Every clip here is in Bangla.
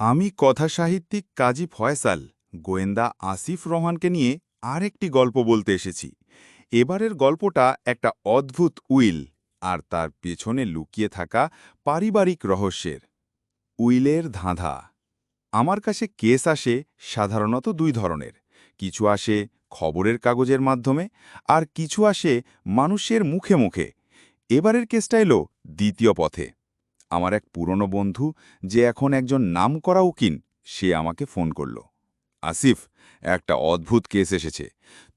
আমি কথাসাহিত্যিক কাজী ফয়সাল, গোয়েন্দা আসিফ রহমানকে নিয়ে আরেকটি গল্প বলতে এসেছি। এবারের গল্পটা একটা অদ্ভুত উইল আর তার পেছনে লুকিয়ে থাকা পারিবারিক রহস্যের। উইলের ধাঁধা। আমার কাছে কেস আসে সাধারণত দুই ধরনের। কিছু আসে খবরের কাগজের মাধ্যমে আর কিছু আসে মানুষের মুখে মুখে। এবারের কেসটা এলো দ্বিতীয় পথে। আমার এক পুরনো বন্ধু যে এখন একজন নামকরা উকিন সে আমাকে ফোন করল। আসিফ, একটা অদ্ভুত কেস এসেছে।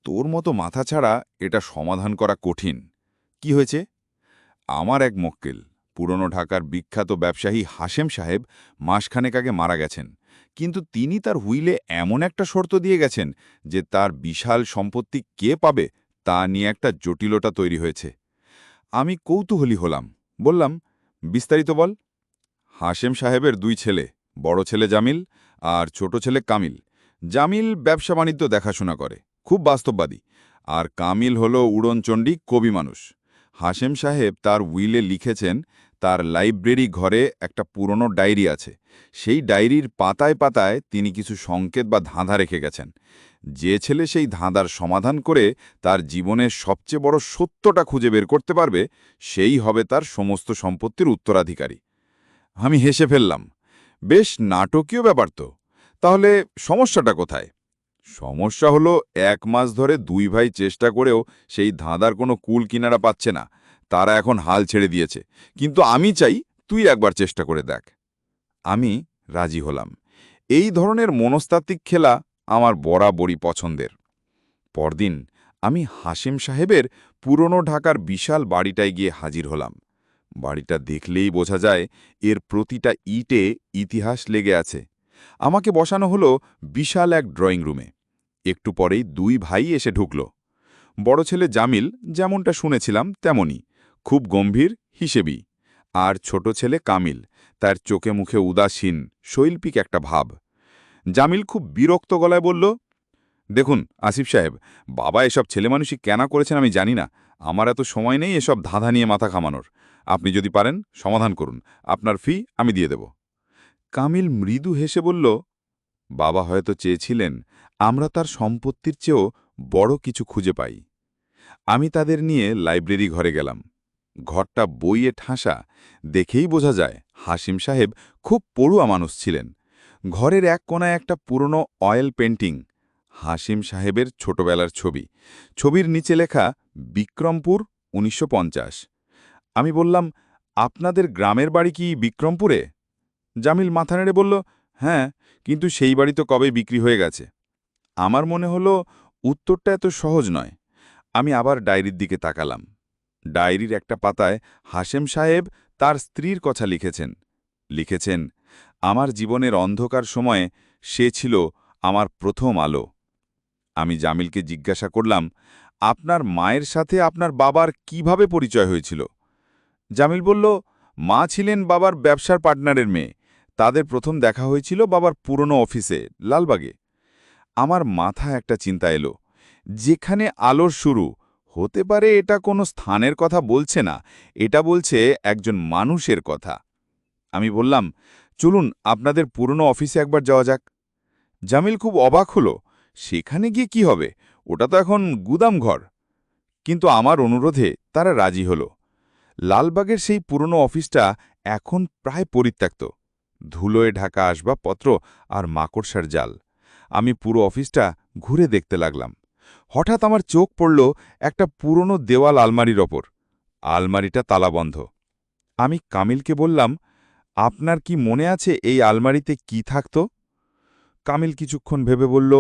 তোর মতো মাথা ছাড়া এটা সমাধান করা কঠিন। কি হয়েছে? আমার এক মক্কেল, পুরনো ঢাকার বিখ্যাত ব্যবসায়ী হাশেম সাহেব মাসখানেক আগে মারা গেছেন। কিন্তু তিনি তার হুইলে এমন একটা শর্ত দিয়ে গেছেন যে তার বিশাল সম্পত্তি কে পাবে তা নিয়ে একটা জটিলতা তৈরি হয়েছে। আমি কৌতূহলী হলাম, বললাম বিস্তারিত বল। হাশেম সাহেবের দুই ছেলে, বড় ছেলে জামিল আর ছোট ছেলে কামিল। জামিল ব্যবসা বাণিজ্য দেখাশোনা করে, খুব বাস্তববাদী। আর কামিল হল উড়নচণ্ডী কবি মানুষ। হাশেম সাহেব তার উইলে লিখেছেন, তার লাইব্রেরি ঘরে একটা পুরনো ডায়েরি আছে। সেই ডায়েরির পাতায় পাতায় তিনি কিছু সংকেত বা ধাঁধা রেখে গেছেন। যে ছেলে সেই ধাঁধার সমাধান করে তার জীবনের সবচেয়ে বড় সত্যটা খুঁজে বের করতে পারবে, সেই হবে তার সমস্ত সম্পত্তির উত্তরাধিকারী। আমি হেসে ফেললাম, বেশ নাটকীয় ব্যাপার তো, তাহলে সমস্যাটা কোথায়? সমস্যা হলো এক মাস ধরে দুই ভাই চেষ্টা করেও সেই ধাঁধার কোনো কুল কিনারা পাচ্ছে না, তারা এখন হাল ছেড়ে দিয়েছে, কিন্তু আমি চাই তুই একবার চেষ্টা করে দেখ। আমি রাজি হলাম। এই ধরনের মনস্তাত্ত্বিক খেলা আমার বরাবরই পছন্দের। পরদিন আমি হাসিম সাহেবের পুরনো ঢাকার বিশাল বাড়িটায় গিয়ে হাজির হলাম। বাড়িটা দেখলেই বোঝা যায় এর প্রতিটা ইটে ইতিহাস লেগে আছে। আমাকে বসানো হলো বিশাল এক ড্রয়িং রুমে। একটু পরেই দুই ভাই এসে ঢুকল। বড় ছেলে জামিল, যেমনটা শুনেছিলাম তেমনই। খুব গম্ভীর, হিসেবি। আর ছোট ছেলে কামিল, তার চোখে মুখে উদাসীন, শৈল্পিক একটা ভাব। জামিল খুব বিরক্ত গলায় বলল, দেখুন, আসিফ সাহেব, বাবা এসব ছেলেমানুষই কেনা করেছেন আমি জানি না। আমার এত সময় নেই এসব ধাঁধা নিয়ে মাথা খামানোর আপনি যদি পারেন, সমাধান করুন। আপনার ফি আমি দিয়ে দেব। কামিল মৃদু হেসে বলল, বাবা হয়তো চেয়েছিলেন, আমরা তার সম্পত্তির চেয়েও বড় কিছু খুঁজে পাই। আমি তাদের নিয়ে লাইব্রেরি ঘরে গেলাম। ঘরটা বইয়ে ঠাসা, দেখেই বোঝা যায় হাসিম সাহেব খুব পড়ুয়া মানুষ ছিলেন। ঘরের এক কোনায় একটা পুরনো অয়েল পেন্টিং হাসিম সাহেবের ছোটবেলার ছবি। ছবির নিচে লেখা, বিক্রমপুর, উনিশশো পঞ্চাশ। আমি বললাম, আপনাদের গ্রামের বাড়ি কি বিক্রমপুরে? জামিল মাথা নেড়ে বলল হ্যাঁ কিন্তু সেই বাড়ি তো কবে বিক্রি হয়ে গেছে। আমার মনে হলো, উত্তরটা এত সহজ নয়। আমি আবার ডায়েরির দিকে তাকালাম। ডায়েরির একটা পাতায় হাশেম সাহেব তার স্ত্রীর কথা লিখেছেন। লিখেছেন আমার জীবনের অন্ধকার সময়ে সে ছিল আমার প্রথম আলো। আমি জামিলকে জিজ্ঞাসা করলাম, আপনার মায়ের সাথে আপনার বাবার কীভাবে পরিচয় হয়েছিল? জামিল বলল, মা ছিলেন বাবার ব্যবসার পার্টনারের মেয়ে। তাদের প্রথম দেখা হয়েছিল বাবার পুরনো অফিসে, লালবাগে। আমার মাথা একটা চিন্তা এলো, যেখানে আলোর শুরু। হতে পারে এটা কোনো স্থানের কথা বলছে না, এটা বলছে একজন মানুষের কথা। আমি বললাম চলুন আপনাদের পুরনো অফিসে একবার যাওয়া যাক। জামিল খুব অবাক হলো, সেখানে গিয়ে কি হবে? ওটা তো এখন গুদাম ঘর। কিন্তু আমার অনুরোধে তারা রাজি হল। লালবাগের সেই পুরনো অফিসটা এখন প্রায় পরিত্যক্ত। ধুলোয় ঢাকা আসবাবপত্র আর মাকড়সার জাল। আমি পুরো অফিসটা ঘুরে দেখতে লাগলাম। হঠাৎ আমার চোখ পড়ল একটা পুরনো দেওয়াল আলমারির ওপর। আলমারিটা তালাবন্ধ। আমি কামিলকে বললাম আপনার কি মনে আছে এই আলমারিতে কি থাকত? কামিল কিছুক্ষণ ভেবে বলল,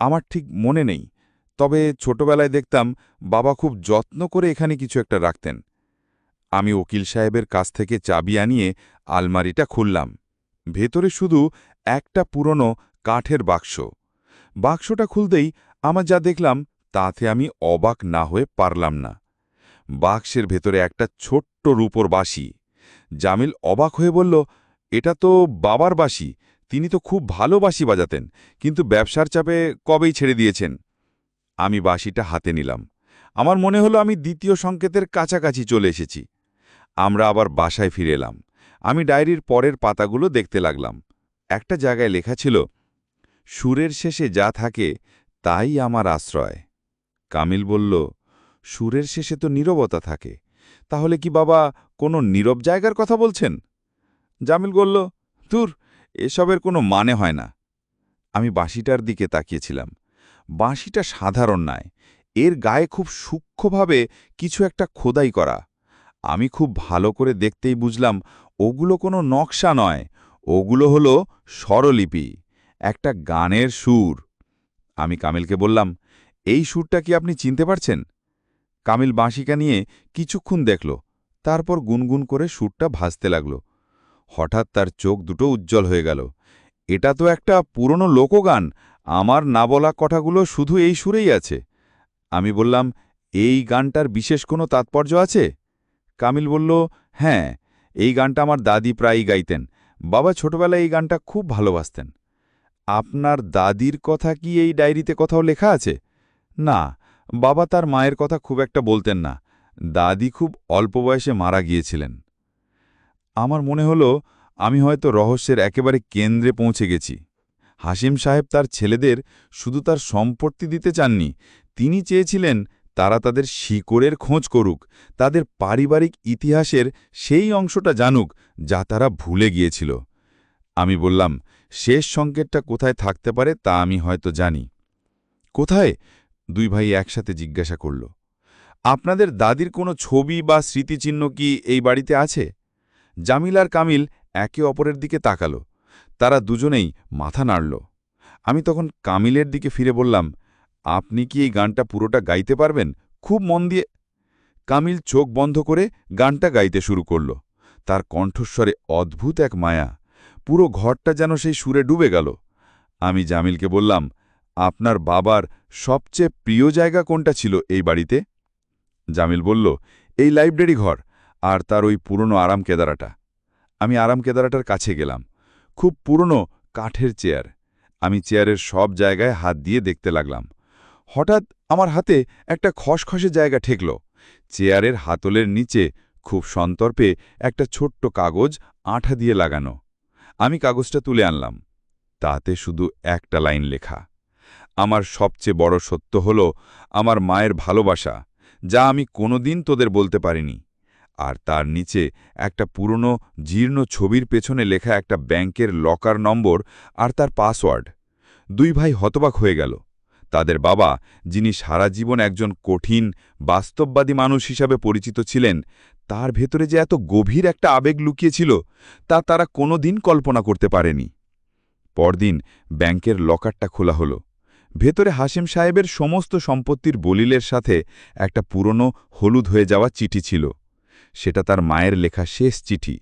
আমার ঠিক মনে নেই। তবে ছোটবেলায় দেখতাম বাবা খুব যত্ন করে এখানে কিছু একটা রাখতেন। আমি ওকিল সাহেবের কাছ থেকে চাবি আনিয়ে আলমারিটা খুললাম। ভেতরে শুধু একটা পুরনো কাঠের বাক্স। বাক্সটা খুলতেই আমার যা দেখলাম তাতে আমি অবাক না হয়ে পারলাম না। বাক্সের ভেতরে একটা ছোট্ট রূপর বাসি জামিল অবাক হয়ে বলল, এটা তো বাবার বাসি তিনি তো খুব ভালো বাসি বাজাতেন, কিন্তু ব্যবসার চাপে কবেই ছেড়ে দিয়েছেন? আমি বাসিটা হাতে নিলাম। আমার মনে হলো আমি দ্বিতীয় সংকেতের কাছাকাছি চলে এসেছি। আমরা আবার বাসায় ফিরে এলাম। আমি ডায়েরির পরের পাতাগুলো দেখতে লাগলাম। একটা জায়গায় লেখা ছিল, সুরের শেষে যা থাকে, তাই আমার আশ্রয়। কামিল বলল, সুরের শেষে তো নীরবতা থাকে তাহলে কি বাবা কোনো নীরব জায়গার কথা বলছেন? জামিল বলল তুর এসবের কোনো মানে হয় না। আমি বাঁশিটার দিকে তাকিয়েছিলাম। বাঁশিটা সাধারণ নয়, এর গায়ে খুব সূক্ষ্মভাবে কিছু একটা খোদাই করা। আমি খুব ভালো করে দেখতেই বুঝলাম, ওগুলো কোনো নকশা নয়, ওগুলো হলো স্বরলিপি, একটা গানের সুর। আমি কামিলকে বললাম, এই সুরটা কি আপনি চিনতে পারছেন? কামিল বাঁশিকা নিয়ে কিছুক্ষণ দেখল, তারপর গুনগুন করে সুরটা ভাসতে লাগল। হঠাৎ তার চোখ দুটো উজ্জ্বল হয়ে গেল। এটা তো একটা পুরনো লোকগান, আমার না বলা কথাগুলো শুধু এই সুরেই আছে। আমি বললাম, এই গানটার বিশেষ কোনো তাৎপর্য আছে? কামিল বলল হ্যাঁ এই গানটা আমার দাদি প্রায়ই গাইতেন। বাবা ছোটবেলায় এই গানটা খুব ভালোবাসতেন। আপনার দাদির কথা কি এই ডায়েরিতে কোথাও লেখা আছে? না বাবা তার মায়ের কথা খুব একটা বলতেন না। দাদি খুব অল্প বয়সে মারা গিয়েছিলেন। আমার মনে হলো, আমি হয়তো রহস্যের একেবারে কেন্দ্রে পৌঁছে গেছি। হাসিম সাহেব তার ছেলেদের শুধু তার সম্পত্তি দিতে চাননি, তিনি চেয়েছিলেন তারা তাদের শিকড়ের খোঁজ করুক, তাদের পারিবারিক ইতিহাসের সেই অংশটা জানুক, যা তারা ভুলে গিয়েছিল। আমি বললাম, শেষ সংকেতটা কোথায় থাকতে পারে তা আমি হয়তো জানি। কোথায়? দুই ভাই একসাথে জিজ্ঞাসা করল, আপনাদের দাদির কোনো ছবি বা স্মৃতিচিহ্ন কি এই বাড়িতে আছে? জামিল আর কামিল একে অপরের দিকে তাকালো, তারা দুজনেই মাথা নাড়ল। আমি তখন কামিলের দিকে ফিরে বললাম, আপনি কি এই গানটা পুরোটা গাইতে পারবেন? খুব মন দিয়ে কামিল চোখ বন্ধ করে গানটা গাইতে শুরু করল। তার কণ্ঠস্বরে অদ্ভুত এক মায়া, পুরো ঘরটা যেন সেই সুরে ডুবে গেল। আমি জামিলকে বললাম আপনার বাবার সবচেয়ে প্রিয় জায়গা কোনটা ছিল এই বাড়িতে? জামিল বলল, এই লাইব্রেরি ঘর আর তার ওই পুরনো আরাম কেদারাটা। আমি আরাম কেদারাটার কাছে গেলাম। খুব পুরনো কাঠের চেয়ার। আমি চেয়ারের সব জায়গায় হাত দিয়ে দেখতে লাগলাম। হঠাৎ আমার হাতে একটা খসখসে জায়গা ঠেকল। চেয়ারের হাতলের নিচে খুব সন্তর্পে একটা ছোট্ট কাগজ আঠা দিয়ে লাগানো। আমি কাগজটা তুলে আনলাম। তাতে শুধু একটা লাইন লেখা। আমার সবচেয়ে বড় সত্য হল আমার মায়ের ভালোবাসা, যা আমি কোনোদিন তোদের বলতে পারিনি। আর তার নিচে একটা পুরনো, জীর্ণ ছবির পেছনে লেখা একটা ব্যাংকের লকার নম্বর আর তার পাসওয়ার্ড। দুই ভাই হতবাক হয়ে গেল। তাদের বাবা, যিনি সারা জীবন একজন কঠিন, বাস্তববাদী মানুষ হিসাবে পরিচিত ছিলেন, তার ভেতরে যে এত গভীর একটা আবেগ লুকিয়েছিল, তা তারা কোনো দিন কল্পনা করতে পারেনি। পরদিন ব্যাংকের লকারটা খোলা হলো। ভেতরে হাসিম সাহেবের সমস্ত সম্পত্তির বলিলের সাথে একটা পুরনো হলুদ হয়ে যাওয়া চিঠি ছিল। সেটা তার মায়ের লেখা শেষ চিঠি।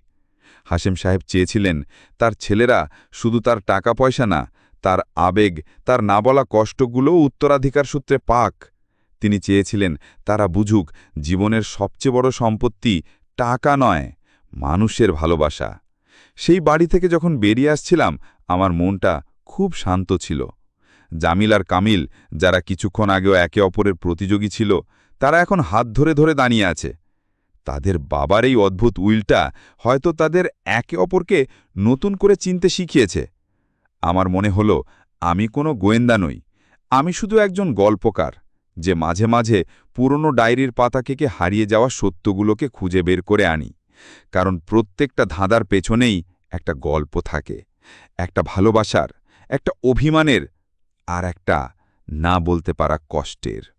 হাসিম সাহেব চেয়েছিলেন, তার ছেলেরা শুধু তার টাকা পয়সা না, তার আবেগ, তার না বলা কষ্টগুলোও উত্তরাধিকার সূত্রে পাক। তিনি চেয়েছিলেন, তারা বুঝুক, জীবনের সবচেয়ে বড় সম্পত্তি টাকা নয়, মানুষের ভালোবাসা। সেই বাড়ি থেকে যখন বেরিয়ে আসছিলাম, আমার মনটা খুব শান্ত ছিল। জামিল আর কামিল, যারা কিছুক্ষণ আগেও একে অপরের প্রতিযোগী ছিল, তারা এখন হাত ধরে ধরে দাঁড়িয়ে আছে। তাদের বাবার এই অদ্ভুত উইলটা হয়তো তাদের একে অপরকে নতুন করে চিনতে শিখিয়েছে। আমার মনে হল, আমি কোনো গোয়েন্দা নই, আমি শুধু একজন গল্পকার, যে মাঝে মাঝে পুরনো ডায়েরির পাতাকে হারিয়ে যাওয়া সত্যগুলোকে খুঁজে বের করে আনি। কারণ প্রত্যেকটা ধাঁধার পেছনেই একটা গল্প থাকে, একটা ভালোবাসার, একটা অভিমানের আর একটা না বলতে পারা কষ্টের।